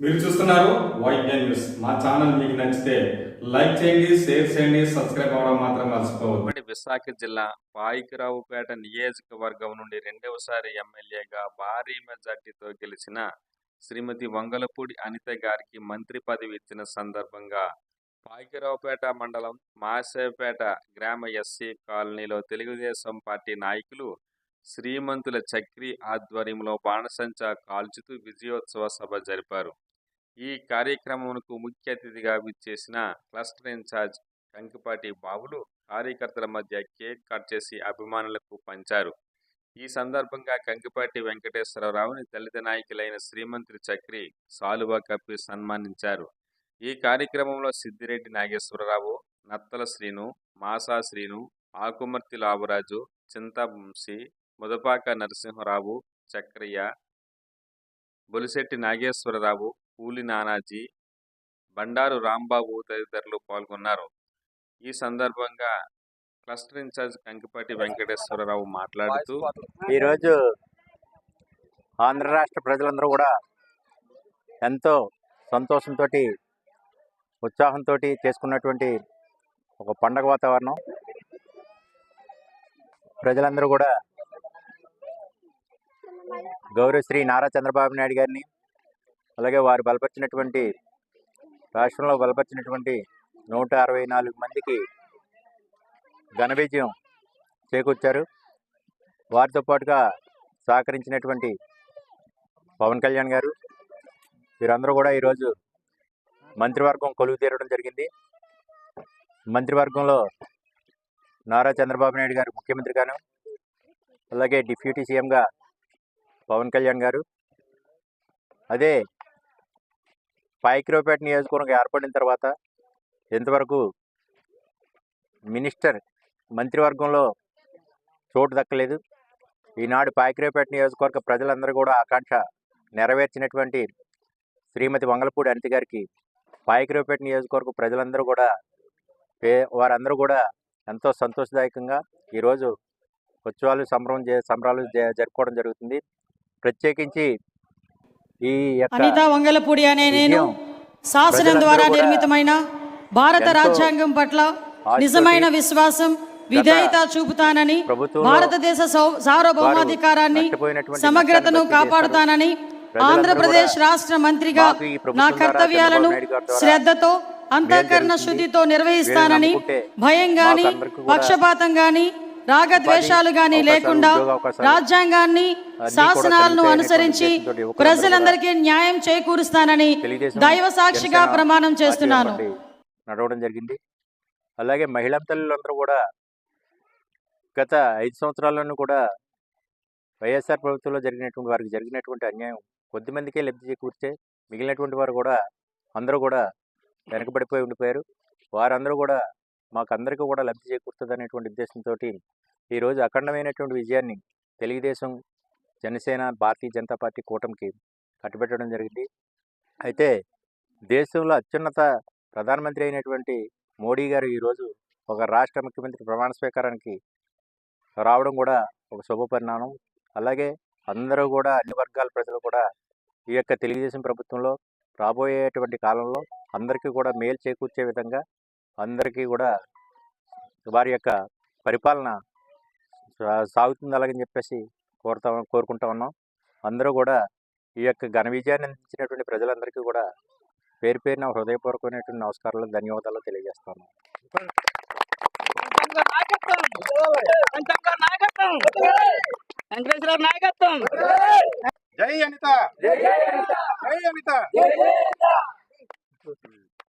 మీరు చూస్తున్నారు white news మా ఛానల్ మీకు నచ్చితే లైక్ చేయండి షేర్ చేయండి సబ్స్క్రైబ్ అవ్వడం మాత్రం మర్చిపోవద్దు. విశాఖ జిల్లా పాయికరావుపేట నియోజకవర్గం నుండి రెండవసారి ఎమ్మెల్యేగా భారీ మెజార్టీతో గెలిచిన శ్రీమతి వంగలపూడి అనిత గారికి మంత్రి పదవి ఇచ్చిన సందర్భంగా పాయికరావుపేట మండలం మాసేపేట గ్రామ ఎస్సీ కాలనీలో తెలుగుదేశం పార్టీ నాయకులు శ్రీమంతుల చక్రి ఆధ్వర్యంలో బాణసంచా కాల్చుతూ విజయోత్సవ సభ జరిపారు. ఈ కార్యక్రమంకు ముఖ్య అతిథిగా విచ్చేసిన క్లస్టర్ ఇన్ఛార్జ్ కంకిపాటి బాబులు కార్యకర్తల మధ్య కేక్ కట్ చేసి అభిమానులకు పంచారు. ఈ సందర్భంగా కంకిపాటి వెంకటేశ్వరరావుని దళిత నాయకులైన శ్రీమంత్రి చక్రి సాలువా కప్పి సన్మానించారు. ఈ కార్యక్రమంలో సిద్దిరెడ్డి నాగేశ్వరరావు నత్తల శ్రీను మాసా శ్రీను ఆకుమర్తి లాభరాజు చింతవంశీ ముదపాక నరసింహరావు చక్రయ్య బొలిశెట్టి నాగేశ్వరరావు పూలి నానాజీ బండారు రాంబాబు తదితరులు పాల్గొన్నారు. ఈ సందర్భంగా క్లస్టర్ ఇన్ఛార్జ్ కంకిపాటి వెంకటేశ్వరరావు మాట్లాడుతూ ఈరోజు ఆంధ్ర రాష్ట్ర ప్రజలందరూ కూడా ఎంతో సంతోషంతో ఉత్సాహంతో చేసుకున్నటువంటి ఒక పండగ వాతావరణం. ప్రజలందరూ కూడా గౌరవశ్రీ నారా చంద్రబాబు నాయుడు గారిని అలాగే వారు బలపరిచినటువంటి రాష్ట్రంలో బలపరిచినటువంటి నూట అరవై నాలుగు మందికి ఘన విజయం చేకూర్చారు. వారితో పాటుగా సహకరించినటువంటి పవన్ కళ్యాణ్ గారు వీరందరూ కూడా ఈరోజు మంత్రివర్గం కొలువు తీరడం జరిగింది. మంత్రివర్గంలో నారా చంద్రబాబు నాయుడు గారు ముఖ్యమంత్రిగాను అలాగే డిప్యూటీ సీఎంగా పవన్ కళ్యాణ్ గారు. అదే పైకిరోపేట నియోజకవర్గం ఏర్పడిన తర్వాత ఎంతవరకు మినిస్టర్ మంత్రివర్గంలో చోటు దక్కలేదు. ఈనాడు పాయకిరావుపేట నియోజకవర్గ ప్రజలందరూ కూడా ఆకాంక్ష నెరవేర్చినటువంటి శ్రీమతి వంగలపూడి అనిత గారికి పాయకిరావుపేట నియోజకవర్గ ప్రజలందరూ కూడా పే- వారందరూ కూడా ఎంతో సంతోషదాయకంగా ఈరోజు ఉత్సవాలు సంబరం సంబరాలు జ- జరుపుకోవడం జరుగుతుంది. ప్రత్యేకించి ఈ అనిత వంగలపూడి అనే నేను శాసనం ద్వారా నిర్మితమైన భారత రాజ్యాంగం పట్ల నిజమైన విశ్వాసం విధేయత చూపుతానని భారతదేశ సార్వభౌమాధికారాన్ని సమగ్రతను కాపాడుతానని ఆంధ్రప్రదేశ్ రాష్ట్ర మంత్రిగా నా కర్తవ్యాలను శ్రద్ధతో అంతఃకరణ. శుద్ధితో నిర్వహిస్తానని భయం గాని పక్షపాతం గాని రాగద్వేషాలు గాని లేకుండా రాజ్యాంగాన్ని శాసనాలను అనుసరించి ప్రజలందరికీ న్యాయం చేకూరుస్తానని దైవ సాక్షిగా ప్రమాణం చేస్తున్నాను. నడవడం జరిగింది. అలాగే మహిళా తల్లులందరూ కూడా గత ఐదు సంవత్సరాల్లోనూ కూడా వైఎస్ఆర్ ప్రభుత్వంలో జరిగినటువంటి వారికి జరిగినటువంటి అన్యాయం కొద్దిమందికే లబ్ధి చేకూర్చే మిగిలినటువంటి వారు కూడా అందరూ కూడా వెనకబడిపోయి ఉండిపోయారు. వారందరూ కూడా మాకు అందరికీ కూడా లబ్ధి చేకూరుతుంది అనేటువంటి ఉద్దేశంతో ఈరోజు అఖండమైనటువంటి విజయాన్ని తెలుగుదేశం జనసేన భారతీయ జనతా పార్టీ కూటమికి కట్టుబెట్టడం జరిగింది. అయితే దేశంలో అత్యున్నత ప్రధానమంత్రి అయినటువంటి మోడీ గారు ఈరోజు ఒక రాష్ట్ర ముఖ్యమంత్రి ప్రమాణ స్వీకారానికి రావడం కూడా ఒక శుభ పరిణామం. అలాగే అందరూ కూడా అన్ని వర్గాల ప్రజలు కూడా ఈ యొక్క తెలుగుదేశం ప్రభుత్వంలో రాబోయేటువంటి కాలంలో అందరికీ కూడా మేలు చేకూర్చే విధంగా అందరికీ కూడా వారి యొక్క పరిపాలన సాగుతుంది అలాగని చెప్పేసి కోరుతా కోరుకుంటా ఉన్నాం. అందరూ కూడా ఈ యొక్క ఘన విజయాన్ని అందించినటువంటి ప్రజలందరికీ కూడా పేరు పేరున హృదయపూర్వకమైనటువంటి నమస్కారాలు ధన్యవాదాలు తెలియజేస్తాను. నాయకత్వం జై అనిత! జై అనిత!